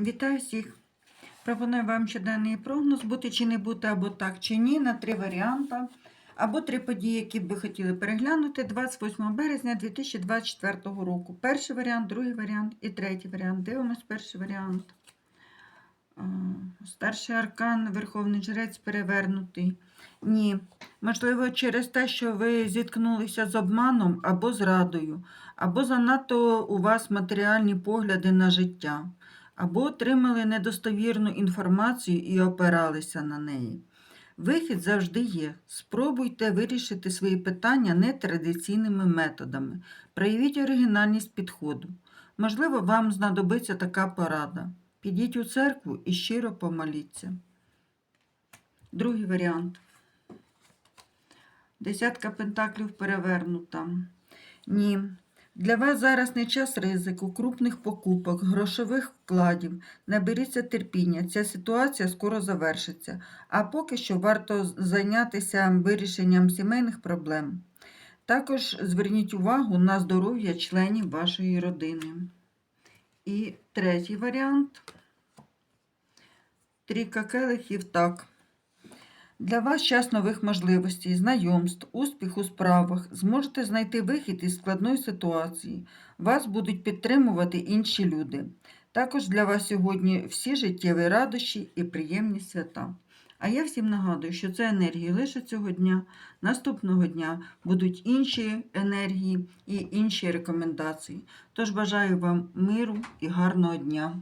Вітаю всіх! Пропоную вам щоденний прогноз бути чи не бути, або так чи ні, на три варіанти, або три події, які б ви хотіли переглянути 28 березня 2024 року. Перший варіант, другий варіант і третій варіант. Дивимось перший варіант. Е, Старший аркан, Верховний Жрець перевернутий. Ні. Можливо, через те, що ви зіткнулися з обманом або зрадою, або занадто у вас матеріальні погляди на життя або отримали недостовірну інформацію і опиралися на неї. Вихід завжди є. Спробуйте вирішити свої питання нетрадиційними методами. Проявіть оригінальність підходу. Можливо, вам знадобиться така порада. Підіть у церкву і щиро помоліться. Другий варіант. Десятка пентаклів перевернута. Ні. Для вас зараз не час ризику, крупних покупок, грошових вкладів. Наберіться терпіння, ця ситуація скоро завершиться. А поки що варто зайнятися вирішенням сімейних проблем. Також зверніть увагу на здоров'я членів вашої родини. І третій варіант. Трійка келихів так. Для вас час нових можливостей, знайомств, успіх у справах. Зможете знайти вихід із складної ситуації. Вас будуть підтримувати інші люди. Також для вас сьогодні всі життєві радощі і приємні свята. А я всім нагадую, що це енергії лише цього дня. Наступного дня будуть інші енергії і інші рекомендації. Тож бажаю вам миру і гарного дня.